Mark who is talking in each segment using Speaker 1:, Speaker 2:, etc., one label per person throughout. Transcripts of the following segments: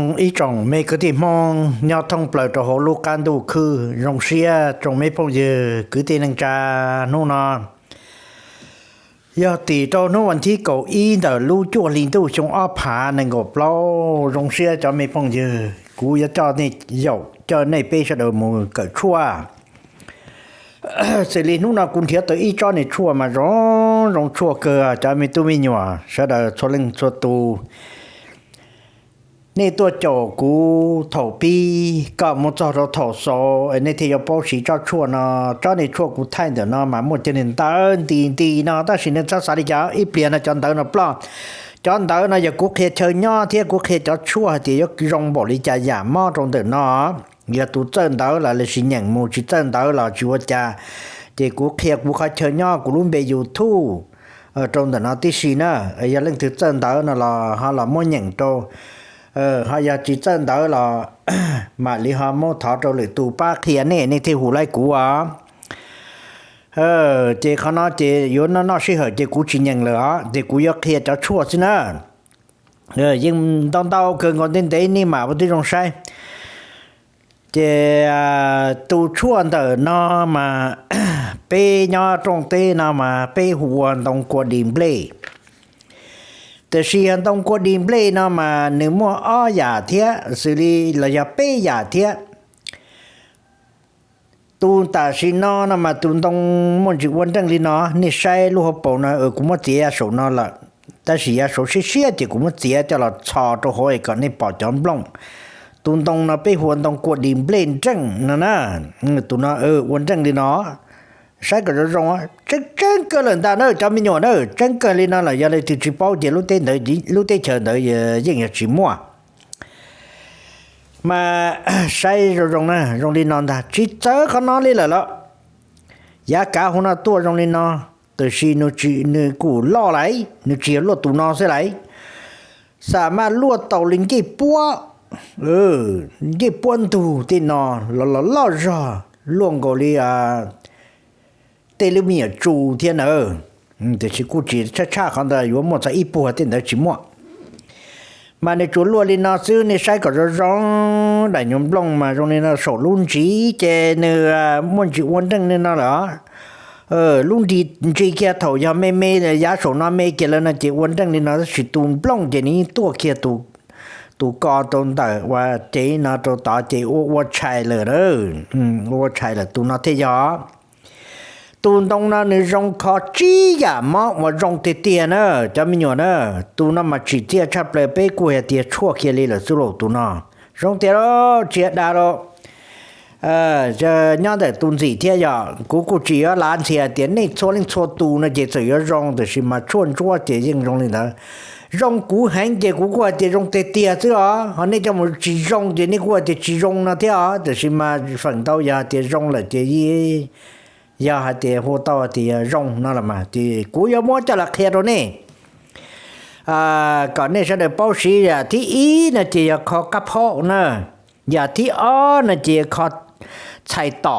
Speaker 1: องอีจองไม่กติมองเนี่้องเปล่อยตัวหลูกการดูคือรงเชียจงไม่พงเยอคือตีนังจานูนนอยอดตีโตโนวันที่เก้าอีเดอลู่จวลินดูชงอ้อผาในกบล้ารงเชียจะไม่พงเยอกูจะจอดในยกจอในเปชเดอมือเกิดชั่วสรีนุนนะคุนเทียตัวอีจอดในชั่วมาร้องรงชั่วเกือจะไม่ตู้ไม่หนัวเสดอชลิงชัวตู nên tôi chỗ cú thổ bi có một trò đồ thổ số nên thì bố sĩ cho chua nó cho nên chua cú thay được nó mà một chân hình ta ơn nó ta chỉ nên cho đi cháu ít liền là cho tớ nó plon cho tớ nó giờ cú kia chơi nho thì cú cho chua thì có rong bỏ đi chả giả mò trong đó nó giờ tụ chân tớ là lịch sử nhận một chỉ chân tớ là chua cha thì cú kia cú khai chơi nho cú bị dù ở trong từ nó tí xí nữa giờ lên thứ chân tớ nó là họ là mua nhận trâu ờ giờ chỉ chân đó là mà lý họ mua thọ trâu lửa tù ba thiền này nên thì hủ lại cũ á ờ chị nó chị yếu nó nó sẽ hỏi chị cũ chỉ nhận lửa chị cũ yếu kia cho chua nữa ờ nhưng đón tao cần còn đến đấy nhưng mà vẫn thấy rong sai chị à, tù chua anh nó mà bê nhau trong tê nó mà bê hủ anh đồng của điểm play แต่เชียนต้องกวดินเปลนามาหนึ่งมัวอ้ออย่าเทียสิรีระยะเป้ย่าเทียตูนตาชินอนะมาตูนต้องมันจิวันจังลีนอนี่ใช้ลูกปอนะเออกูมาเตียสูนอละแต่สีเสียสเสียที่กูมาเตียจะละชอตัวหอยก่อนนี่ปอจอมปล่องตูนต้องนะไปหวนต้องกวดินเปลนจังนะนะตูนนะเออวันจังลีนอ sai cái rong á chân chân cơ lần ta nó cho mình nhỏ nó chân cơ lên nó là giờ này thì chỉ bao giờ lúc tên đợi lúc tên chờ đợi giờ nhà chỉ mua mà sai rồi rong nè rong đi non ta chỉ chớ có nó lên là đó giá cả hôm nay tua rong lên nó từ khi nó chỉ nó cũ lo lại nó chỉ lo tụ nó sẽ lại sao mà lúa tàu lính cái búa ừ cái buôn tù thì nó lo lo lo rồi luôn gọi là tê lưu mi ở chủ thiên ở ừ, thì chỉ cụ chỉ cha cha không một cái ít bộ tiền đó chỉ mua mà này luôn nó xứ này sai cả rồi rong đại nhóm long mà trong này nó sổ luôn chỉ chè nữa muốn chỉ muốn đăng nên nó đó ờ luôn đi chỉ kia thầu giờ mê mê là giá sổ nó mê kia là nó chỉ muốn đăng nên nó chỉ tuôn long chỉ ní tua kia tu tu co tôn tờ và chỉ nó cho tỏ chỉ ô ô chạy lửa đó ừ ô chạy là tu nó thế gió tu đông na nữ rong khó chi giả mọ mà rong tê tê nè cho mình nhỏ nè tu nó mà chỉ tê chắp lại bê của hệ tê chua kia lì là sư lô tu nó rong tê đó chết đà đó ờ giờ nhau để tu gì thế giờ cố cố chỉ ở lan xe tiền này cho lên cho tu nó chỉ chỉ ở rong thì xí mà chuồn chua chỉ riêng rong lên đó rong cú hành chỉ cú qua chỉ rong tê tê chứ à họ nên cho một chỉ rong thì nên qua chỉ chỉ rong nó thế à thì xí mà phần đầu giờ chỉ rong là chỉ gì ยาเตียผโ้ต่อเตียร่องนั่นละมาที่กูยอมจะละเคยรนี่อ่าก่อนนี่ฉันได้เป้าสีอย่าที่อีนะเจียคอกระเพาะนะอย่าที่อ้อนะเจียคอใช่ต่อ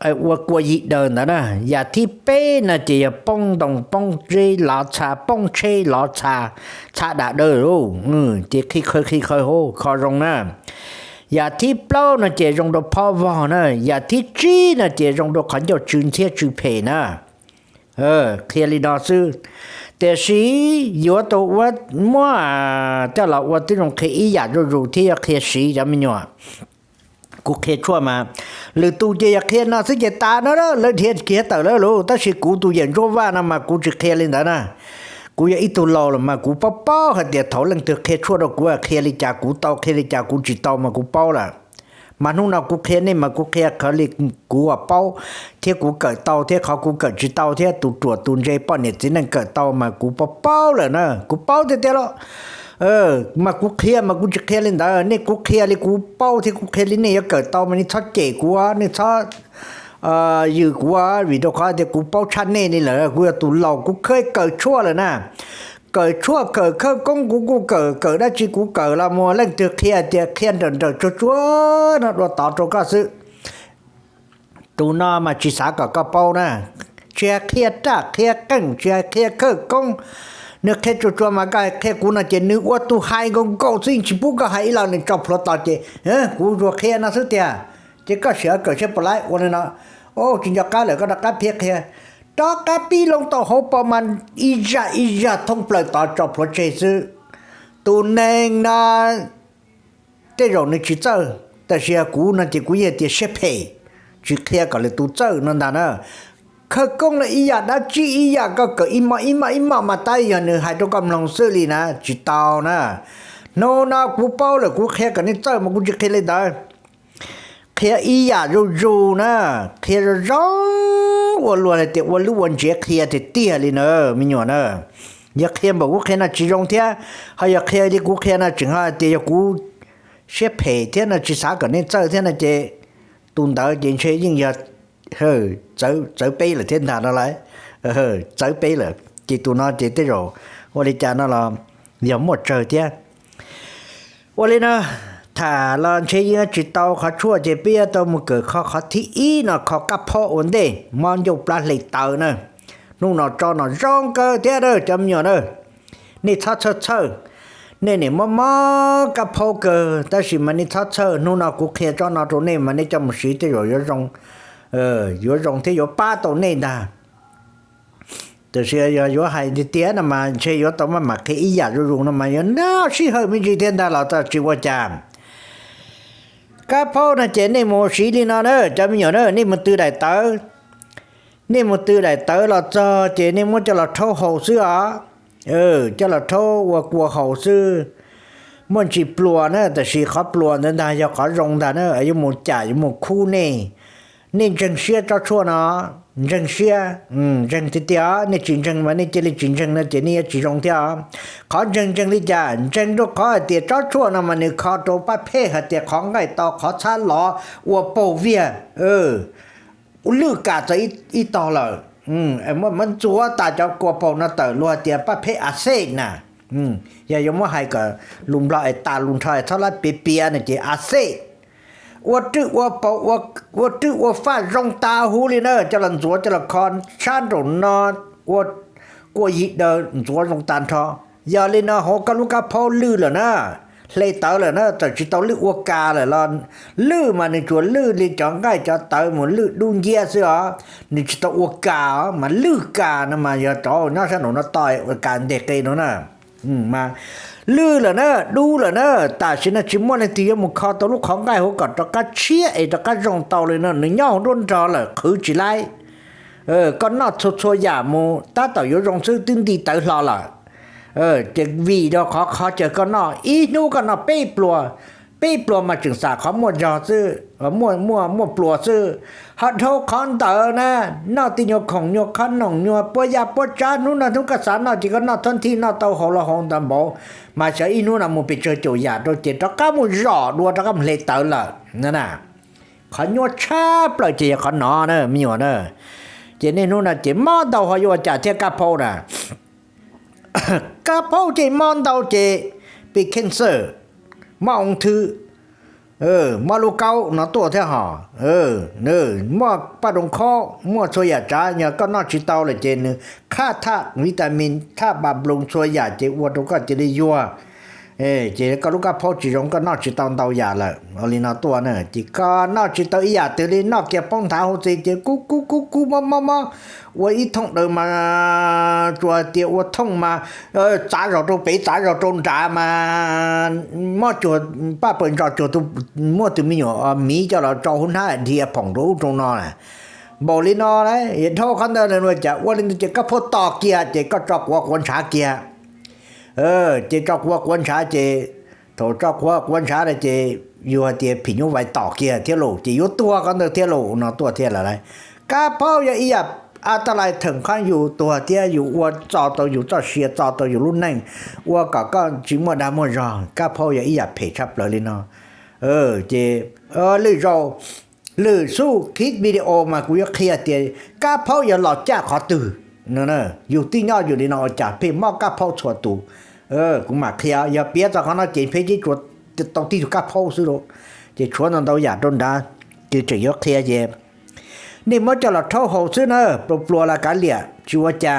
Speaker 1: ไอ้วัวกลัวยีเดินนะนะ อย่าที่เป้นะเจียป้องตงป้องจจหลอชาป้องเชหลอชา ชาดาเดอรู้เออเจียขี้เคยขี้เคยโหคอรงนะอย่าที่เปล่านะเจรงดอกพ่อวอนะอย่าที่จีนะเจรงดอกขันยอดจืนเทียจืนเพนะเออ เคลียร์ลีนอซื้อ แต่สียัวตัววัดมั่วจ้าเราวัดที่ลงเคียอยากรู้ที่อยเคลียร์สีจะไม่หนาะกูเคลียร์ชั่วมา หรือตูจะยเคลียร์นอซึ่งจตาเนอะเลยเทียเคลียร์ต่แล้วรู้แต่สิกูตูเย็นรู้ว่านะมากูจะเคลียร์เลยนะกูยังอีตัวเราละมากูเป้าเป้าหัเดียถอยลังเธอเคชั่วดอกกูเคลิจากูเตาเคลิจากูจิตเตามากูเป้าละมันนู่นเอากูเคลนี่มากูเคลเขาเลยกูว่าเป้าเที่ยกูเกิดเตาเที่ยเขากูเกิดจิตเตาเที่ยตุูตรวจต่นใจป้อนเนี่ยจีนั่นเกิดเตามากูเป้าเป้าเลยนะกูเป้าเดี้ยละเออ มากูเคลียมากูจะเคลีย่นได้เนี่ยกูเคลียเลยกูเป้าที่กูเคลียนี่เนี่ยเกิดเตามันนี่ชัดเจกูว่านี่ชัดอยู่กว่าวิดีโอคอเดี๋กูเป้าชั้นเน่นี่แหละกูจะตุ่นเรากูเคยเกิดชั่วเลยนะเกิดชั่วเกิดเข้ากงกูกูเกิดเกิดได้จีกูเกิดละมัวเล่นเตียเคียเตียเคียนเดินเดินชั่วชั่วนะเราต่อโจก็ซื้อตูน่ามาจีสากับกระเป๋านะเชียเทียจ้าเคียกังเชียเคียเข้ากงเนื้อเค่ชั่วชั่วมาก็แคกูน่าจะนึกว่าตูไฮกงกูซึ่งชิบุก็ไฮเราเนี่ยจบพรตอนเจเฮ้กูจะเคียนะซื้อเดียว chỉ có sửa cửa sẽ bỏ lại ôn nó ô chỉ cho cá lại có đặt cá phiệt here đó cá pi lông tàu hố bỏ man y ra y ra thông lời tỏ cho pro chế sư tu nên nà, thế rồi nó chỉ chơi ta sẽ cú nó chỉ cú gì thì sẽ phê chỉ kia gọi là tu chơi nó đàn à khờ công là ý ya à, đã chỉ ý ya à, có cái im mà im mà im mà mà tay ya nữa hai đứa cầm lòng xử lý nè chỉ tao nè nó nó cú bao là cú kia cả nên chơi mà cú chỉ kia lên đó thế ý giả à, rù rù nè thế rù rong luôn là tiệt wo lu won jek kia thì tia li nè mi nhỏ nè giờ kia mà quốc kia là chỉ rong thế hay giờ kia đi quốc kia là chỉ ha tiệt quốc sẽ phe thế là chỉ sao cái này chơi thế là chỉ tuần đầu tiền chơi nhưng giờ hơ chơi chơi bay là thiên đàng đó lại ờ, hơ chơi bay là chỉ tụi nó chỉ tới rồi wo đi cha nó là giờ một chơi thế wo đi nè ถ้าลอนเชยจิตโตเขาชั่วเจเปียตัวมึงเกิดเขาเขาที่อีนาะเขากับพ่ออุ่นเดมอนอยู่ปลาเหล็กเตาเนาะนู่นนาะจอนาะร้องเกอเตียเด้อจำอยู่เนาะนี่ทัดเชอเชนี่ยนี่มอมอกับพ่อเกอแต่สิมันนี่ทัชเชอนู่นนาะกูเคลียจอนาะตรงนี้มันนี่จำสีที่อยู่ยศรงเอออยู่รงที่อยู่ป้าตรงนี้นะแต่เชสียยอยู่ให้ดิเตี้ยนะมาเชื่อยยศต้องมาหมักที่อีอยากรูงนะมาเยอะน่าชสิเฮยไม่จีเทียนได้เราจะจีวจามก็พ่อนะเจนี่โมชีลีนอเนอจะมีอยางเนอนี่มันตื่นได้เตอนี่มันตื่นได้เตอเราจะเจนี่มันจะเราเทอาหูซื้อเออจะเราเทอาว่ากลัวหูซื้อมันชีปลัวเนอแต่ชีเขาปลัวนั้นได้ยาขอรงดานออายุมันจ่ายอายุมันคู่เนี่นี่จึงเสียเจ้าชั่วนะจึงเสียอืมจึงที่เดียวนี่จริงจึงมันนี่เจริญจริงจึงนะเจนี่จีรงเดียวขอจริงจึงนี่จ้ะจริงทุกข้อเดียวเจ้าชั่วนะมันนี่ขอตัวปัดเพ่เดียวของไงต่อขอช้าหล่อวัวปูเวียเอออุลูกาจะอีอีต่อเลยอืมเอ็มมันจัวตาจะกัวปูนะเต๋รัวเดียวปัเพ่อาเซ่นะอย่ายอมว่าให้กับลุงเราไอ้ตาลุงชายเท่าไรเปียเปียนะเจอาเซวัวจื้อวัวเป่วัววัวตื้อวัวฟาดรงตาหูลยเนอร์จรันสัวจรันคอนชานรนนอวัวกัวยีเดอสัวรงตานทอยาลีเนอร์กลุกบพอลือเหรอนะเลยเต๋อเลยนะแต่ชิตต๋ลือวัวกาเลยลอน ลือมาในชวนลือลีจองง่ายจะเต๋อเหมือนลือดุนเยียเสือนี่ชิตตวัวกามาลือกานมา อย่าจ่อน่านหนน่าต่ยกาเด็กเลยนาะอืมมาลือเหรอเนอดูเหรอเนอแตาชินะชิมวันในตีมุขอตัวลูกของไก่หัวกัดตะกัดเชี่ยไอ้ตะกัดรองเตาเลยเนอหนึ่งย่องรุ่นจอเลยคือจีไรเออก็นอดชัวๆอยาามูตาต่ออยู่รองซื้อตึงดีเต๋อรอละเออจะวีดอขอขอเจอก็นออีนูก็นอเป้ปลัวปีปลัวมาจึงสาขอมวดยอซื้อมวดมัวมวดปลัวซื้อฮัทโทคอนเตอร์นะนอติโยของโยคันหนองโยปวยาปวจานุนะทุกกษารนอจิก็นอทันที่นอเตาหอละหองตำบอมาเฉยนู่นนะมูไปเจอโจยาโดยเจตก้ามูรอดัวตะก้าเลเตอร์ละนั่นน่ะขอโยชาเปล่ยเจียขอนอเนอะมีหัวเนอะเจนี่นู่นนะเจมอเตาหอยจ่าเทกาโพนะกาโพเจมอนเตาเจเป็นเซอร์มาองทือเออมาลูกเกาหนอตัวเท่าหอเออ เนอมอปาดงข้อมอช่วยยาจ้าเนี่ยก็นอชิเตาเลยเจนเนอค่าธาตุวิตามินธาตุบำรุงช่วยยาเจวัวตรก็จะได้ยัว ê chỉ có lúc cái phố chỉ giống cái nó chỉ tao tao già là ở đây nó tua nữa chỉ có nó chỉ tao già từ đây nó kia phong thảo hồ chỉ cú cú cú cú mà mà mà tôi ít thông mà chùa tiệt tôi thông mà trả rồi tôi bị trả rồi tôi trả mà mà chùa ba bên rồi chùa tôi mua từ mi nhỏ ờ, cho là cho hôm nay thì à, phòng rú trong nó này bảo lý đấy hiện thôi khăn đơn là nuôi chả quan linh chỉ có phố to kia chỉ có cho hoặc quân xã kia เออจีนจกว่ากวนชาเจโถจอกว่ากวนชาไดยเจ อยูเตียผิงยุไวต่อเกียเที่ยวโลกจียุตัวกันเดเที่ยวโลกนอตัวเที่ยวอะไรกาพ่อาอย่าอีบอัตรายถึงขั้นอยู่ตัวเตี้ยอยู่วัวจอตัวอยู่จอเชียจอตัวอยู่รุ่นนึ่งวัวก็ก็จิมว่าดามวยจอก้าพ่อาอย่าอีบเพชรับเลยเนาะเออเจ เออเรื่เราหรือสู้คิดวิดีโอมากูยกเคลียเตียก้าพ่อย่าหลอดแจ้ขอตื่นเนอะอยู่ที่ยอดอยู่ในนอจ่าเพ่มอก้าพ่อชวตู่เออ กูมาเคลียอย่าเปียจากเขาหน้าเจนเพจจุดจะต้องที่จุดกับพ่อซื้อหรอกจะชวนนั่นเราอยากโดนด่าจะจะยกเคลียเย็บนี่เมื่อจะหลัดเท่าหูซื้อเนอะปลุกปลัวละกันเหลี่ยชัวจา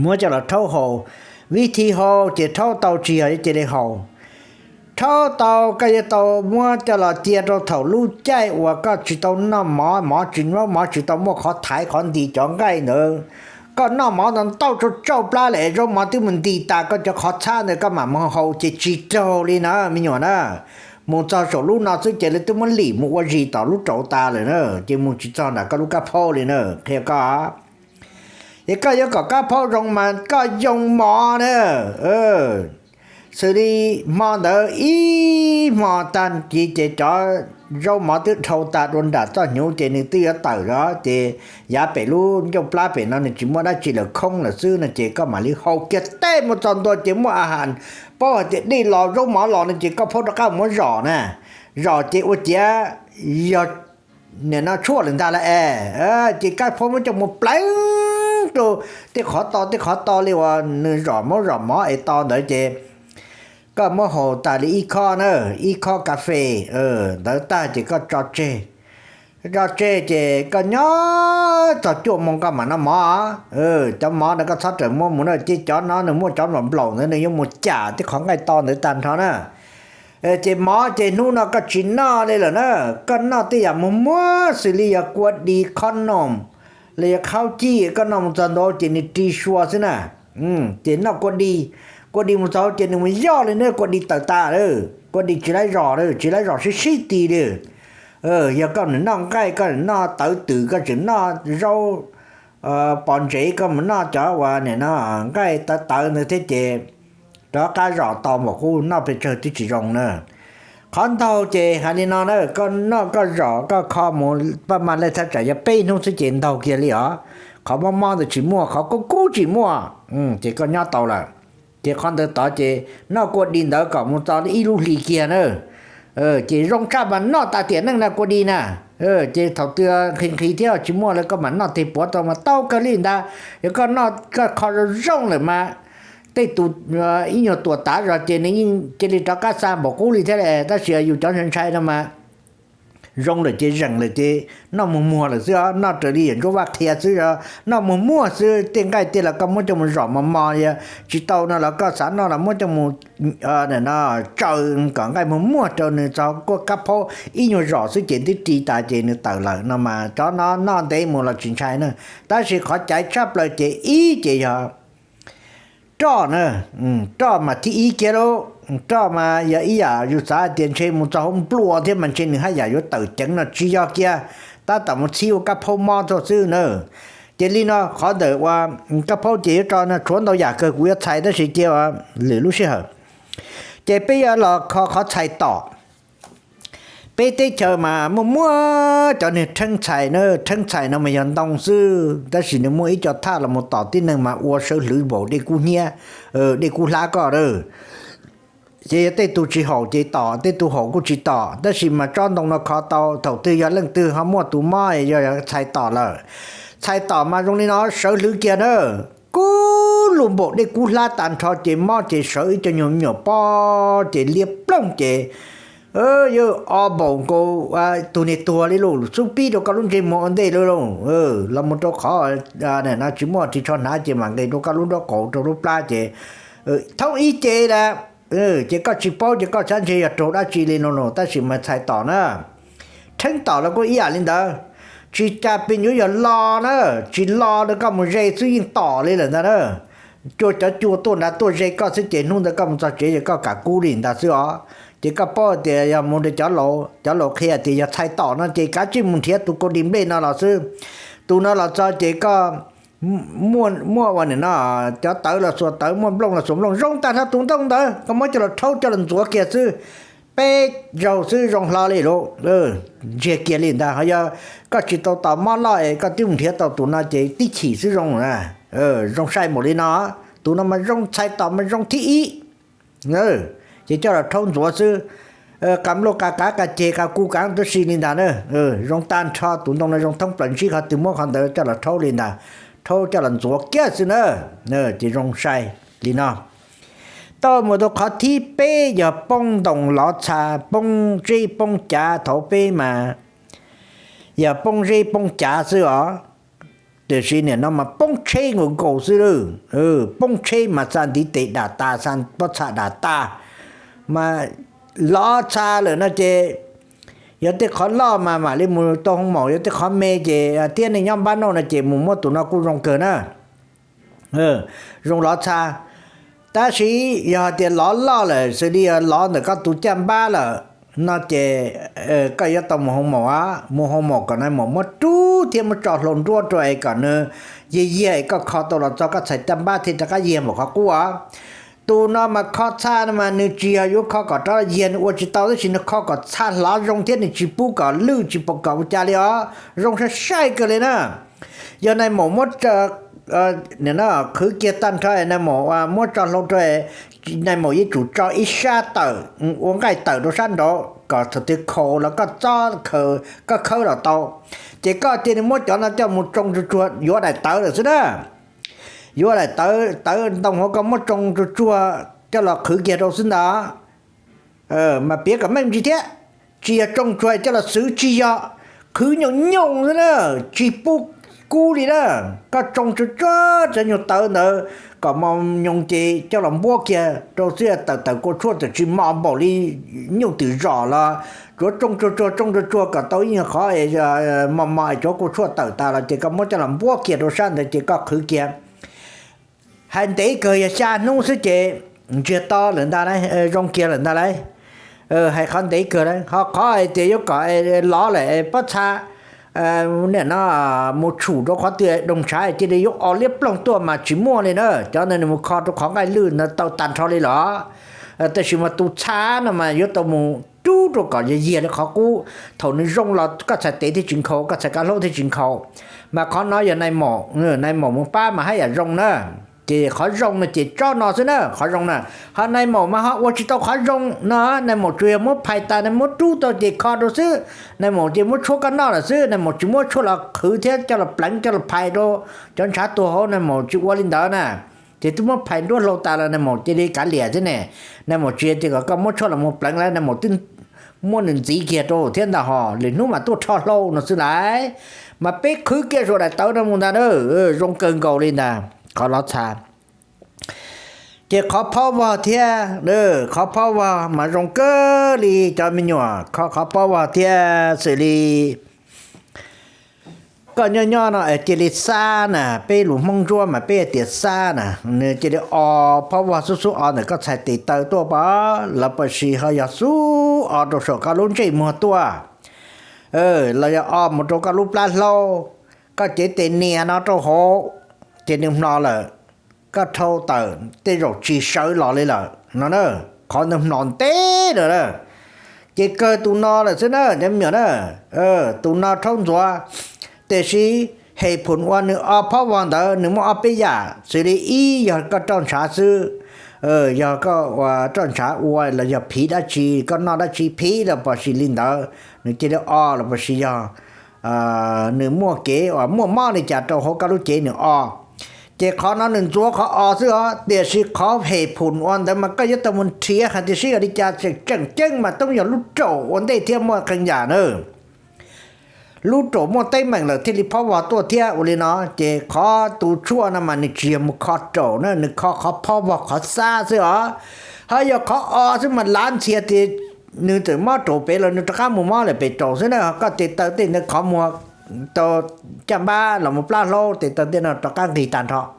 Speaker 1: เมื่อจะหลัดเท่าหูวิธีหูจะเท่าเตาเจียจะได้หูเท่าเตาก็จะเตาเมื่อจะหลัดเจียเราเท่าลู่ใจว่าก็จะเตาหน้าหมอหมอจึงว่าหมอจะเตาเมื่อขอถ่ายขอดีจองใกล้เนอะก็นอมอนันต้าจะเจ้าปลาเลยจะมาที่มันดีตาก็จะขอชาเนี่ยก็มามันเขาจะจีโจเลยนะมีหนอนะมองจาสรู้นอซึ่งเจริญตัวมันหลีมึว่าจีต่อรู้โจตาเลยเนอะจีมึงจีจอน่ะก็รู้กับพ่อเลยเนอะเทียก็ยังก็ยังก็กรพ่อลงมันก็ยงหมอเนอะเออสุดีมอเดออีมอตันจีเจจา rau mà tự thâu ta đồn đã cho nhiều chế nữ tư ở tàu đó chế giá bể luôn trong plá bể nó chỉ mua đã chỉ là không là sư là chế có mà lý hậu kia tê một tròn tôi chế mua à hàn bao chế đi lò rau mà lò nên chỉ có phô đặc cao mua rõ nè rõ chế ô chế giờ เนี่ยน่าชั่วหรือตาละแอเออจีก้าพมันจะหมดแปลงตัวที่ขอต่อที่ขอต่อเรียกว่าหนึ่งหล่อมอหล่อมอไอตอนเดี๋ยวเจก็โมโหตาลีอีคอเนออีคอกาแฟเออ แล้วตาจีก็จอเจจอเจเจก็ย้อจอจ่มงก็มันนะหมอเออจะหมอแล้วก็ทัดถึงมัวมันเจีจอนน้อหนึ่งมัวจอนหลอหลงเนยหนึ่งยมัวจ่าที่ของไอตอนหรือตันทอานะเออเจหมอเจนู่นก็จีนนาเลยเหรอเนอะก็นาที่อย่างมัวมัวสิริยากวดดีคอนนมเลยเข้าจี้ก็นำจันโดเจนี่ตีชัวสินะอืมเจนอกวดดีกดดีมันเจ้เจนนึ่งมันย่อเลยเนอะกดดีต่ตาเด้อกดดีจีไรรอเด้จีไรรอชิชิตีเด้อเออ อย่าก็หนึ่งน้องใกล้ก็หนึ่งน้าเต่อตื่ก็ถึงน้าเราเอ่อปอนเจก็มันน้าจ๋าว่าเนี่ยน้าใกล้ตาเต๋เนื้อเทเจแล้วก็รอตอมบอกกูน้าไปเจอที่จีรงเนอะคอนเทาเจฮันนี่นอนเออก็นอกก็รอก็ข้อมูลประมาณเลยถ้าจะจะเป้นุ่งสิเจนเทาเกลียรเลยเขามองมอจแต่จีมัวเขาก็กู้จีมัวอืมเจก็ย่าเตาละ chỉ con tới đó chỉ nó có đi đó cả một tao đi lu lì kia nữa ờ chỉ rong cha mà nó ta tiền năng là có đi nè à. ờ chỉ thầu tư hình khí theo chỉ mua lại có mà nó thì bỏ tao mà tao cái liền ta rồi con nó cái khó rong lại mà tây tụ ít ờ, nhiều tuổi tá rồi chỉ nên chỉ đi cho cá sa bỏ cú đi thế này ta sửa dù cho thân sai đâu mà rong là chế rằng là chế nó mua mua là xưa nó trở đi hiện có vác thiệt xưa nó mua mua xưa tiền cái tiền là có mua cho một rõ mà mò vậy chỉ tàu nó là có sẵn nó là mua cho một ờ này nó chờ còn cái mua mua cho nên cho có cặp phố ý nhiều rõ sự chuyện thứ chi tài chuyện nữa tàu lợn nó mà cho nó nó để mua là chuyện sai nữa ta sẽ khó chạy chấp là chế ý chị hả cho nữa ừ, cho mà thì ý kia đâu จ้มาอย่าอีอย่าอยู่สาเตียนเชมุจาหงปลัวที่มันเชนให้อย่าอยู่เต๋อจังนะชี้ยอกี้ตาต่อมชิวกับพมอตซื้อเนอเจลีนอะขอเด๋วว่ากับพ่อเจียจอนะชวนเราอยากเกิดกุยไทยด้สิเจ้่าหรือลูกเชื่อเจปียาหลอกขอขอใช้ต่อเปเตเจอมามั่วจอนี่ทั้งใช้เนอทั้งใช้นะไม่ยอมต้องซื้อได้สิเนี่ยมั่วอีจอท่าละมต่อที่หนึ่งมาอัวสือหรือบ่ได้กูเนี้ยเออได้กูลาก็เออยี่เตตวจีหงจีต่อเตตุหงกุจีต่อแต่สิมาจ้อนตรงนกคอโตถูกตือยาเรื่องตือเขาหมดตัวไม่อยยาใช่ต่อเลยใช่ต่อมาตรงนี้เนาะเสือหรือเกียร์เนอกูลุมบกได้กูลาตันทอเจม้อเจเสือจะหยุ่มหยุ่มป้อเจเลี้ยบล้องเจเออโย่อบงกูว่าตัวนี้ตัวนี้ลูงสุปปี้ดกลุงเจมอนได้เลยลุงเออเลำมันตัวขออ่าเนี่ยนะจีม้อที่ชอบหาเจมันเลยดกลุงดกโขดกลรูปลาเจเออท้องอีเจเล้ว ừ chỉ có chỉ bao chỉ có chán chỉ chỗ đã chỉ lên nó ta chỉ mà thay tỏ nữa thân tỏ là có ý à lên đó chỉ cha bên nhớ giờ lo nữa chỉ lo được có một dây suy yên tỏ lên là nữa cho cho chua tôi đã tôi dây có sẽ chuyển hung được có một sao chỉ có cả cú liền ta xưa chỉ có bao thì giờ muốn để cháu lộ cháu lộ kia thì giờ thay tỏ nó chỉ cá chỉ muốn thiết tụ cô điểm bên nó là sư tụ nó là cho chỉ có mua mua vào này nó cho tới là xuống tới mua lông là xuống lông rong ta thắt tung tung tới có mấy cho là thâu cho lần chúa kia sư, bé rau sư rong lo lì rồi, ừ chia kia liền ta hay giờ có chỉ tàu tàu mót lại có tiêu thiết tàu tụi nó chỉ tít chỉ sư rong nè à. ừ rong sai một đi nó tụi nó mà rong sai tàu mà rong thị ý ừ chỉ cho là thâu chúa sư ừ, cầm lô cá cá cá chê cá cú cá tôi xin liền ta nữa ừ rong tan cho tụi nó rong thông plận chi khát từ mua khăn tới cho là thâu liền ta thâu cho lần chúa kia chứ nữa nè chỉ rong sai đi nó tao mà tôi khó thi bê giờ bông đồng lọ trà bông rì, bông trà thổ bê mà giờ bông rì bông trà chứ ở để xin nè nó mà bông chê ngủ cổ chứ lư ừ bông chê mà san đi tệ đà ta san bó trà đà ta mà lọ trà là nó chê ยอดเด็เขาล่อมามาลิมูต้องหมอยอดเด็เขาเมเจเตี้ยในย่อมบ้านโนอนะเจมุมว่าตุนกูรงเกินนะเออรงร้อชาแต่สิยอดเด็กล้ล่อเลยสิเดียล่อเนี่ยก็ตุจำบ้าละนอเจเออก็ยอดต้องมงหมออะมองหมอก่อนนะหมอมาจู่เทียมจอดลงรั่วตัองก่อนเนอเยี่ยก็ขอตัวเราจอดก็ใส่จำบ้าที่จะก็เยี่ยมบอกเขากูอ่ะ都那么烤菜了嘛？你只要有烤架，找了我就到时寻你考个菜。拿用电的去补个六去不个家里哦，用些晒过的呢。原来木木这呃，你那可记得他？那木啊木桩弄出来，那木你就找一下刀，我爱刀都上刀，搞他的壳那个扎口，搞口了刀。他搞点的木桩，那叫木桩子桩，用来倒了，是的。dù là tới tới đồng hồ công mất trong chua cho là khử kia đâu xin đó ờ mà biết cả mấy gì thế chỉ trong chua cho là xử chi do khử nhung nhung thế đó chỉ bu cú đi đó có trong chua chua cho nhiều tới nữa còn mong nhung chị cho là mua kia rồi xưa tờ tờ cô chua thì chỉ mong bỏ đi nhung từ rõ là chúa trong chúa chúa trong chúa chúa cả tối như khó ấy mà ờ, ờ, mãi chỗ cô chúa tờ ta là chỉ có muốn cho làm búa kia đồ san thì chỉ có khử kia หันเตก็ยัชาโน่สิเจมจะตอหลังตาเลยรองเกียร์หลังได้ไหเออหห้คันเติ็เลยเขาเขาไอ้เดียก็ไอ้ล้อเลยปัจฉาเออเนี่ยน่ะมุชูดเขาเตะดงชายที่ด้ยกออเลี้ยบลงตัวมาชิมัวเลยเนอะจากนั้นมุคอตุของไอ้ลื่นน่ะเต่าตันทอเลยเหรอแต่ชิมัาตัวช้านะมายกตัวมุูจู้ตัวก่อนเยียเเขากูถอนร่งเราก็จะเตะที่จิงเขาก็จะการลงที่จิงเขามาเขาน้อยอย่างในหมอกเนออในหมอกมึงป้ามาให้อย่าร่งเนอะ chị khó rong là chị cho nó chứ nữa khó rong nè hôm nay mỏ mà họ chỉ tao khó rong nó này một chuyện một phải ta này một chú tao chị khó đồ xứ, này một chị một số cái nó là xứ, này một chị một số là khứ thế cho là plánh cho là phải đồ, cho nên tôi hô này một chị qua lên đó nè thì tôi muốn phải đồ lâu ta là này một chị đi cả lẻ thế nè này một chuyện thì có một số là một plánh lại này một tin mua nên gì kia đồ thiên đạo họ liền lúc mà tôi cho lâu nó xứ lại mà biết khứ kia rồi lại tới đâu mà ta đó ừ, rong cơn cầu lên nè ขารอบชา เจียขอพ่อว่าเทียเด้อขอพ่อว่ามารงเกลีจอมินวขอขอพ่อว่าเทียสิรีก็ย่อๆเนาะเจริซ่าน่ะเป้หลุมมงจัวมาเป้เตียซ่าน่ะเนี่ยเจริออเพราะว่าสู้ๆออเนี่ยก็ใช้ตีเตวตัวปะแล้วปชีเขาอยากสู้ ออตัวสกาลุ้นใจมัวตัว เออเราอยากออมตัวกัลุ้นปลาโลก็เจเตเนียนาะตัวโห tiền nêm nó là có thâu tờ tê rồi chỉ sớ lọ lên là nó nè khó nêm nón tê rồi đó chỉ cơ tụ nó là thế nè nêm nhớ nè ờ tụ nó thông rồi tê si hệ phun hoa nữ ở phá vòng tờ nữ mà ở bây giờ xử lý y giờ có trong xã sư ờ giờ có và trong xã uai là giờ phí đã chi có nó đã chi phí là bà sĩ linh tờ nữ chỉ là o là bà sĩ giờ à nữ mua kế và mua mò này trả trong hố cá lú chế nữ o เจขอนอหนึ่งจัวขออซื้อเดี๋ยวสิขอเหตุผลวันแต่มันก็ยึดตะมันเทียขันที่สิอธิจาเสกจังจังมา ต้องอย่าลุโจวันได้เทียมว่ากันอย่างเนอลูกโจมดได้เหมือนเลยที่ริพ่อว่าตัวเทียอุลเนาเจขอตูชั่วน่ะมันนี่เจียมขอโจนะนึกขอขอพ่อว่าขอซาซ้อเอ๋อเฮ้ยขออซึ่งมันล้านเทียตีนึกถึงมอโจไปเลยนึกจะข้ามมอมอเลยไปโจซึ่งนะก็ติดเตอาติดนึกขอมัว to chăm ba là một plan lô thì tao tiên là tao cá nghỉ tàn thọ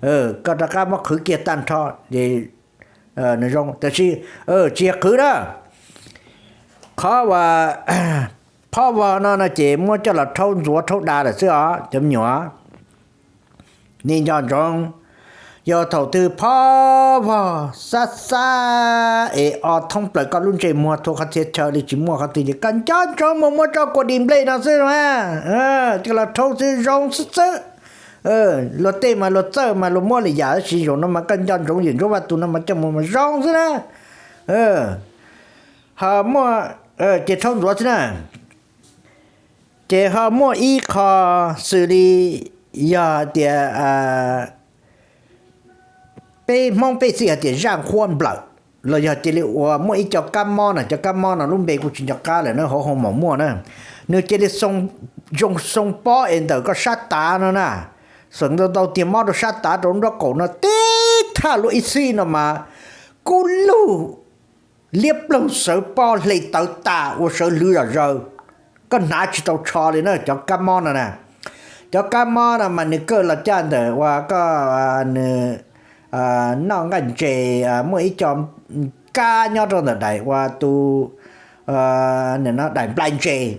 Speaker 1: ừ còn tao cá mắc khử kia tàn thọ thì ờ nó rong tao chỉ ờ chia khử đó khó và khó và nó là chỉ mua cho là thâu rúa thâu đà là xưa chấm nhỏ nên cho trong yo thầu tư phó vò sa, xa ế ọ thông bởi có luôn chạy mua thuộc hạt chờ đi chỉ mua hạt tiền cần cho cho mua mua cho của điểm lên nó xưa mà ờ chứ là thầu tư rong sức sức ờ lột tê mà lột sơ mà lột mua là giả sử dụng nó mà cần cho rong diện rong và tụi nó mà cho mua mà rong xưa ờ, ờ, nè ờ họ mua ờ chỉ thông rồi xưa nè chỉ họ mua y khó xử lý giờ thì à, bé mong bé sĩ thì răng khuôn blau là giờ chỉ liệu ờ, mua ít cho cam mo này cho cam mo là luôn bé của chuyện cho cá này nó họ không mỏ mua nữa nếu chỉ để sông dùng sông bó em tới có sát tá nữa nè sừng đầu đâu tiền mo được sát tá trong đó cổ nó tê tha lũ ít xí nữa mà cú lù liếp lông sợ bó lấy tàu tà của sợ lư là rồi có nã chỉ tàu trò đi nữa cho cam mo này nè cho cam mo là mà nếu cơ là cha đời và có à, À, nó ngành chế à, mỗi chọn ca nhau trong đó đại qua tu à, nên nó đại plan chế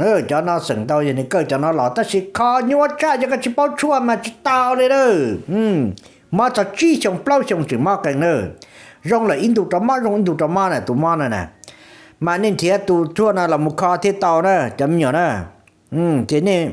Speaker 1: ừ cho nó sừng tao như cơ cho nó lọ tất sĩ khó nhua cha cho cái chỉ bao chua mà chỉ tao đấy đó ừ mà cho chi trong bao trong chỉ mà cái nữa rong là Indo trong mà rong Indo trong mà này tụ mà này nè mà nên thiệt tụ chua nó là một kho thiệt tao đó chấm nhỏ đó ừ thế nên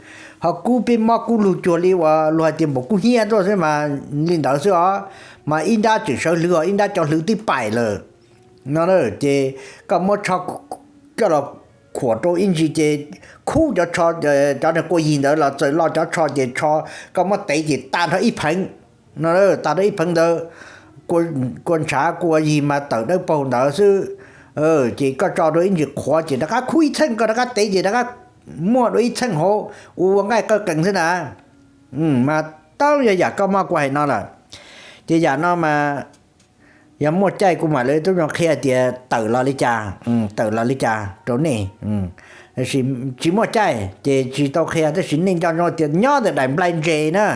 Speaker 1: họ cú bên mà cú lùi chuột đi và loài tiền bộ cú hiền rồi thế mà linh đạo xưa mà in đã chỉ sợ lừa in đã cho lừa tí bài lờ, nó là chế có một cho cho là của tôi in gì chế khu cho cho cho nó cô nhìn đó là rồi lo cho cho chế cho có một tỷ gì ta nó ít phần nó là ta nó ít phần đó quân quân xã của gì mà tự nó bồn đó chứ ờ chỉ có cho nó in gì khó chỉ nó cá khui thân có nó cá tỷ gì nó cá มั่วด้วยช่างโหอูว่ง่ายก็เก่งสินะ อืม มาเต้าอย่าอยากก็มากกว่าให้นอนล่ะจะอยากนอนมายัาหมดใจกูมาเลยต้องเคลียร์เตี๋ยเต๋อลอลิจา อืมเต๋อลอลิจาตรงนี้อืมสิสิหมดใจ เจสิต้อเคลียร์แต่สินิ่งจอนเตี๋ยย่อแต่ได้บนา์เจนะ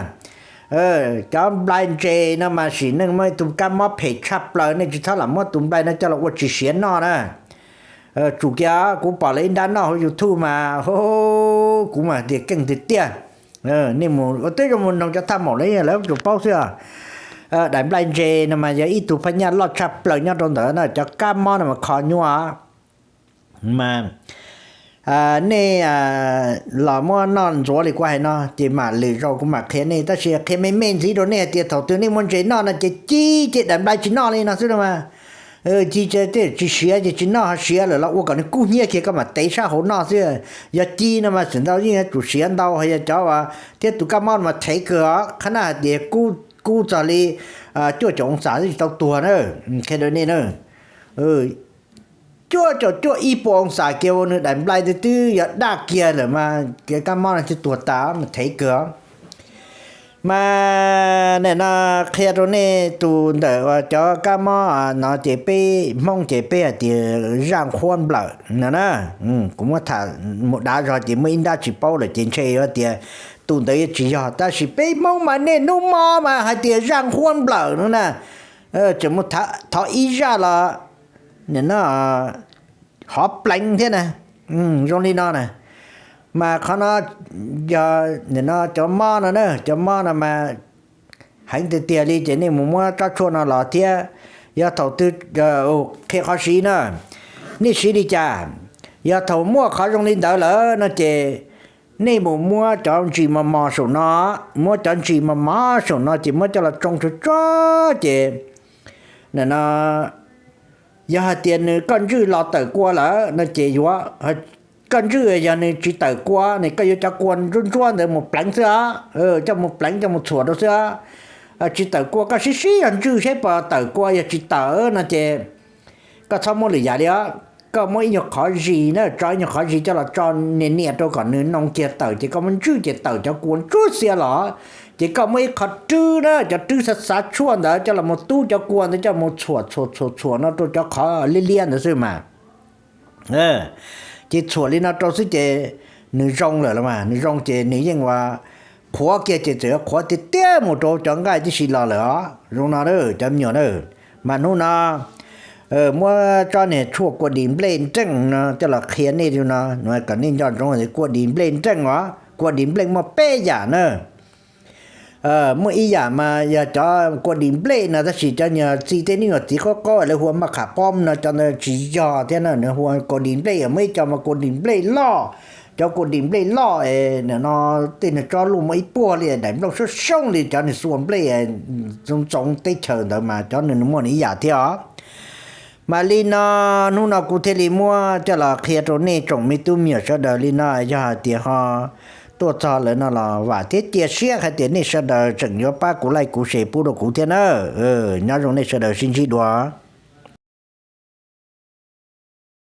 Speaker 1: เออจอมบลา์เจนะมาสินึ่งไม่ตุ้มกันมอเพรชับเลยนี่จะเท่าไหร่มอตุ้มบลา์นะจะเราว่าจิเสียนอนะ Ờ, chủ kia cũng bảo lấy đàn nào hồi thu mà hô cũng mà thì kinh thì tiền ờ, nên một có tới một nông cho tham một lấy lấy chủ bao xưa ờ, đại blan dê nằm mà giờ ít tụ phải nhà lo chập lời nhau trong đó là cho cam mò mà khó nhua mà à nè à lò mò non rồi thì quay nó thì mà lì rau cũng mặc thế này ta sẽ thế mấy men gì đó nè tiệt thầu tư này muốn chế nó là chế chi chế đại blan chỉ nó lên nó xưa mà chỉ cho thế chỉ xía chỉ chỉ nó xía là lão còn cú nhia kia cái mà tế sa hổ nó chứ giờ chi mà sinh đâu như chủ xía đâu hay là cháu à là để cú cú trả li à chúa chồng đó nên nữa ừ chúa cho chúa y mà nè nó khi đó nè tụ đỡ cho cá mò nó chế bê mong chế bê à, thì rang khoan bờ nè nè ừ, cũng có thà một đá thì mới đã chỉ bao là trên chơi đó thì tụ đỡ chỉ cho ta chỉ mà nè nó mò mà hay thì rang khoan bờ nữa nè ờ chỉ một thà thà ý ra là nè nó họ plánh thế nè ừ rồi nó nè mà khó nó giờ nó cho mò nó nữa cho mò nó mà hành từ tiền đi chỉ nên muốn cho cho nó lọ thia giờ thầu tư giờ khi khó xí nữa ni xí đi cha giờ thầu mua khó trong linh đỡ lỡ nó chỉ nên muốn mua cho chị mà mò sổ nó mua cho chị mà mò sổ nó chỉ mua cho là trong số cho chị nên nó giờ tiền con chứ lọ tử qua lỡ nó chỉ quá กันชื่ออย่างนี้จิตแต่กว่านี่ก็อยู่จะกวนรุ่นช้วนเดี๋ยวมดแปลงเสียเออจะหมดแปลงจะหมดสวนเสียจิตแต่กว่าก็ชิชิอยันงชื่อใช่ปะแต่กว่าอย่าจิตแต่นะเจ ก็ทำมันหรืออย่าเดียวก็ไม่อยากขอจีนะจอยยากขอจีจะละจอนเนียเนี่ยตัวก่อนนึงน้องเจตเต่าจีก็มันชื่อเจตเต่าจะกวนจู้เสียหรอจีก็ไม่ขัดจื้อนะจะจื้อสัสชวนเด้อจะละหมดตู้จะกวนจะหมดสวดสวดสวดสวดนะตัวจะขอเลี่ยนๆนะใช่ไหมเออจิตส่วนลีน่าโตสิเจนี่รองเลยละมัานี่รองเจนี่ยังว่าขวาเกียจเจอขวาตเตี้ยหมดโตจังไก่ที่สิลาเลยอ่ะรองนาเด้จำเนาะเด้มานู่นนะเออเมื่อจ้นเนี่ยช่วงกวดินเปล่นจังนะจะหลักเขียนนี่อยู่นะหน่วยกันนี่ยอดรองเลยกวดินเปล่นจังวะกวดินเปล่นมาเป้ย่าเนาะเออเมื่ออีหยามาอย่าจะกนดิมเลนะถ้าฉีจะเนี่ยซีเตนี่หนสีก็ก็เลยหัวมาขาป้อมนะจะเนี่ยฉีจอเท่านั้นเนี่ยหัวกนดิมเลยไม่จะมากนดิมเลยล่อจะกนดิมเลยล่อเอเนี่ยนอเตินจอลุมไอ้ปัวเลยไหนเราช่วยช่องเลยจะเนี่ยส่วนเลยจงจงเตเชิงแต่มาจะเนี่ยมันอีหยาเท่ามาลีนานู่นกูเทลีมัวจะละเคลียร์ตรงนี้จงไม่ตู้เมียจะเดลีนาอย่าเตียฮา多招人了，啦？话题电视还天那说的正月八古来古写不如古天了。呃，那种那说的星期多。